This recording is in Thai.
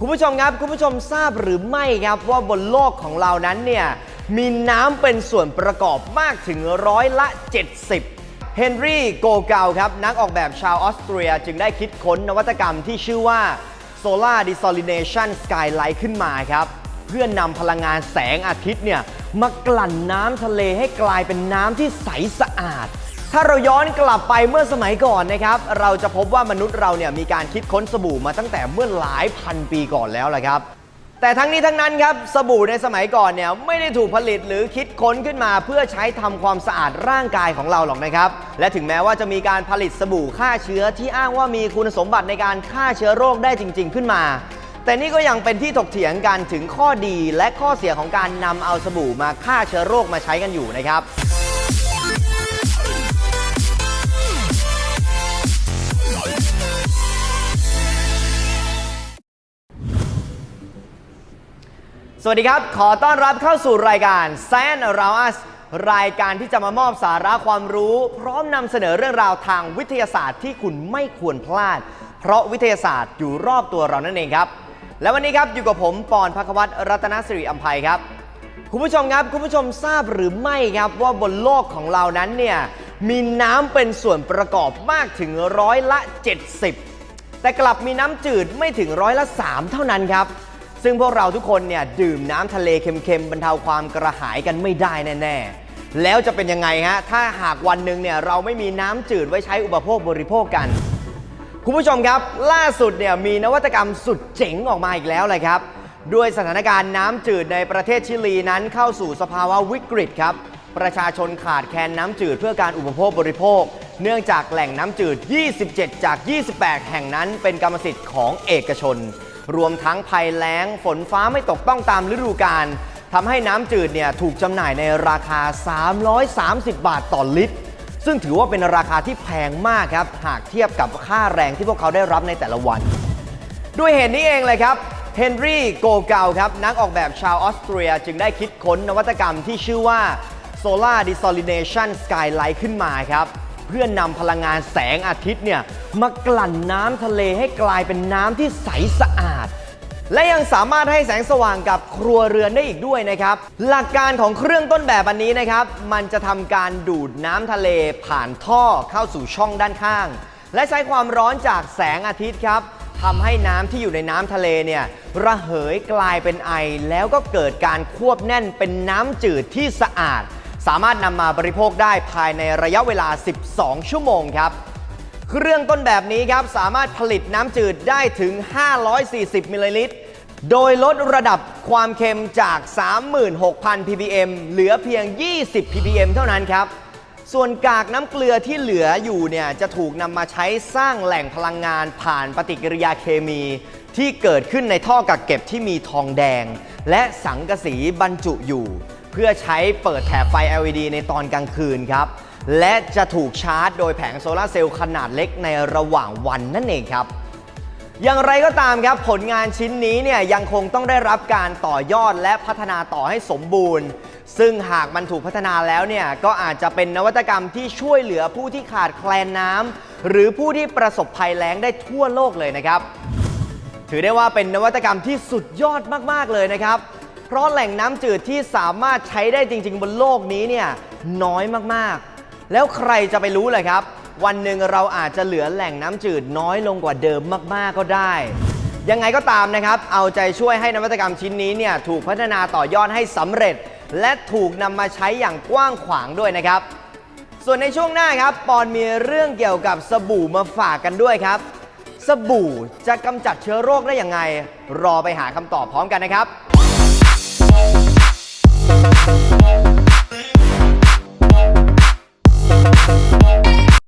คุณผู้ชมครับ คุณผู้ชมทราบหรือไม่ครับว่าบนโลกของเรานั้นเนี่ยมีน้ำเป็นส่วนประกอบมากถึงร้อยละ 70 เฮนรี่โกเกาครับ นักออกแบบชาวออสเตรียจึงได้คิดค้นนวัตกรรมที่ชื่อว่า Solar Desalination Skylight ขึ้นมาครับ เพื่อนำพลังงานแสงอาทิตย์เนี่ยมากลั่นน้ำทะเลให้กลายเป็นน้ำที่ใสสะอาด ถ้าเราย้อนกลับไปเมื่อสมัยก่อนนะครับ เราจะพบว่ามนุษย์เราเนี่ยมีการคิดค้นสบู่มาตั้งแต่เมื่อหลายพันปีก่อนแล้วแหละครับ แต่ทั้งนี้ทั้งนั้นครับสบู่ในสมัยก่อนเนี่ยไม่ได้ถูกผลิตหรือคิดค้นขึ้นมา เพื่อใช้ทำความสะอาดร่างกายของเราหรอกนะครับ และถึงแม้ว่าจะมีการผลิตสบู่ฆ่าเชื้อที่อ้างว่ามีคุณสมบัติในการฆ่าเชื้อโรคได้จริง ๆ ขึ้นมาแต่นี่ก็ยังเป็นที่ถกเถียงกันถึงข้อดีและข้อเสียของการนำเอาสบู่มาฆ่าเชื้อโรคมาใช้กันอยู่นะครับ วัสดีครับ ขอต้อนรับเข้าสู่รายการ Science Around Us รายการที่จะมามอบสาระความรู้ พร้อมนำเสนอเรื่องราวทางวิทยาศาสตร์ที่คุณไม่ควรพลาด เพราะวิทยาศาสตร์อยู่รอบตัวเรานั่นเองครับ และวันนี้ครับอยู่กับผมปอนพักวัตรรัตนสิริอัมภัยครับ คุณผู้ชมครับ คุณผู้ชมทราบหรือไม่ครับว่าบนโลกของเรานั้นเนี่ยมีน้ำเป็นส่วนประกอบมากถึงร้อยละ 70 แต่กลับมีน้ำจืดไม่ถึงร้อยละ 3 เท่านั้นครับ ซึ่งพวกเราทุกคนเนี่ยดื่มน้ำทะเลเค็มๆบรรเทาความกระหายกันไม่ได้แน่ๆ แล้วจะเป็นยังไงฮะ ถ้าหากวันหนึ่งเนี่ยเราไม่มีน้ำจืดไว้ใช้อุปโภคบริโภคกัน คุณผู้ชมครับ ล่าสุดเนี่ยมีนวัตกรรมสุดเจ๋งออกมาอีกแล้วเลยครับ ด้วยสถานการณ์น้ำจืดในประเทศชิลีนั้นเข้าสู่สภาวะวิกฤตครับ ประชาชนขาดแคลนน้ำจืดเพื่อการอุปโภคบริโภค เนื่องจากแหล่งน้ำจืด 27 จาก 28 แห่งนั้นเป็นกรรมสิทธิ์ของเอกชน รวมทั้งภัยแล้งฝนฟ้าไม่ตกต้องตามฤดูกาลทำให้น้ำจืดเนี่ยถูกจำหน่ายในราคา 330 บาทต่อลิตร ซึ่งถือว่าเป็นราคาที่แพงมากครับ หากเทียบกับค่าแรงที่พวกเขาได้รับในแต่ละวัน ด้วยเหตุนี้เองเลยครับเฮนรี่โกเกาครับ นักออกแบบชาวออสเตรียจึงได้คิดค้นนวัตกรรมที่ชื่อว่า Solar Desalination Skylight ขึ้นมาครับ เพื่อนำพลังงานแสงอาทิตย์เนี่ยมากลั่นน้ำทะเลให้กลายเป็นน้ำที่ใสสะอาด และยังสามารถให้แสงสว่างกับครัวเรือนได้อีกด้วยนะครับ หลักการของเครื่องต้นแบบอันนี้นะครับ มันจะทำการดูดน้ำทะเลผ่านท่อเข้าสู่ช่องด้านข้าง และใช้ความร้อนจากแสงอาทิตย์ครับทำให้น้ำที่อยู่ในน้ำทะเลเนี่ยระเหยกลายเป็นไอ แล้วก็เกิดการควบแน่นเป็นน้ำจืดที่สะอาด สามารถนำมาบริโภคได้ภายในระยะเวลา 12 ชั่วโมงครับ เครื่องต้นแบบนี้ครับสามารถผลิตน้ำจืดได้ถึง 540 มิลลิลิตร โดยลดระดับความเค็มจาก 36,000 ppm เหลือเพียง 20 ppm เท่านั้นครับ ส่วนกากน้ำเกลือที่เหลืออยู่เนี่ยจะถูกนำมาใช้สร้างแหล่งพลังงานผ่านปฏิกิริยาเคมี ที่เกิดขึ้นในท่อกักเก็บที่มีทองแดง และสังกะสีบรรจุอยู่ เพื่อใช้เปิดแถบไฟ LED ในตอนกลางคืนครับ และจะถูกชาร์จโดยแผงโซลาร์เซลล์ขนาดเล็กในระหว่างวันนั่นเองครับ อย่างไรก็ตามครับผลงานชิ้นนี้เนี่ยยังคงต้องได้รับการต่อยอดและพัฒนาต่อให้สมบูรณ์ ซึ่งหากมันถูกพัฒนาแล้วเนี่ยก็อาจจะเป็นนวัตกรรมที่ช่วยเหลือผู้ที่ขาดแคลนน้ำหรือผู้ที่ประสบภัยแล้งได้ทั่วโลกเลยนะครับ ถือได้ว่าเป็นนวัตกรรมที่สุดยอดมากๆเลยนะครับเพราะแหล่งน้ำจืดที่สามารถใช้ได้จริง ๆ บนโลกนี้เนี่ยน้อยมากๆ แล้วใครจะไปรู้เลยครับ วันหนึ่งเราอาจจะเหลือแหล่งน้ำจืดน้อยลงกว่าเดิมมาก ๆ ก็ได้ ยังไงก็ตามนะครับ เอาใจช่วยให้นวัตกรรมชิ้นนี้เนี่ยถูกพัฒนาต่อยอดให้สำเร็จ และถูกนำมาใช้อย่างกว้างขวางด้วยนะครับ ส่วนในช่วงหน้าครับปอนมีเรื่องเกี่ยวกับสบู่มาฝากกันด้วยครับ สบู่จะกำจัดเชื้อโรคได้อย่างไง รอไปหาคำตอบพร้อมกันนะครับ